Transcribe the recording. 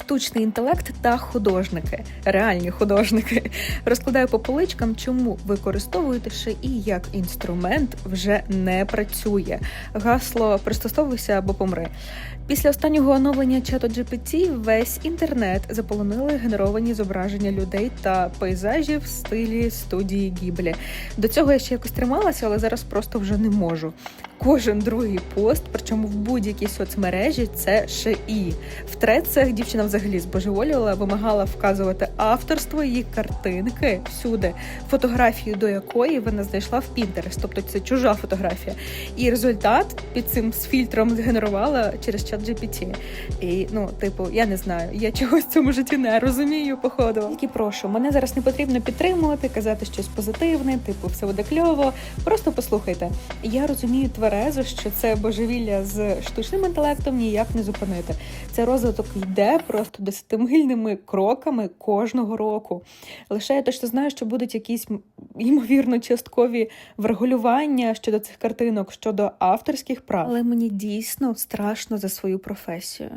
штучний інтелект та художники, реальні художники. Розкладаю по поличкам, чому використовуєте ще і як інструмент вже не працює. Гасло пристосовуйся або помри. Після останнього оновлення чату GPT весь інтернет заполонили генеровані зображення людей та пейзажів в стилі студії Гіблі. До цього я ще якось трималася, але зараз просто вже не можу. Кожен другий пост, причому в будь-якій соцмережі, це ще і в трецях дівчина взагалі збожеволювала, вимагала вказувати авторство її картинки всюди, фотографію до якої вона знайшла в Pinterest, тобто це чужа фотографія. І результат під цим з фільтром згенерувала через чат GPT. І ну, типу, я не знаю, я чогось в цьому житті не розумію, походу. Тільки прошу, мене зараз не потрібно підтримувати, казати щось позитивне, типу, все буде кльово. Просто послухайте. Я розумію тверезо, що це божевілля з штучним інтелектом ніяк не зупинити. Це розвиток йде просто десятимильними кроками кожного року. Лише я точно знаю, що будуть якісь ймовірно часткові врегулювання щодо цих картинок, щодо авторських прав. Але мені дійсно страшно за свою професію.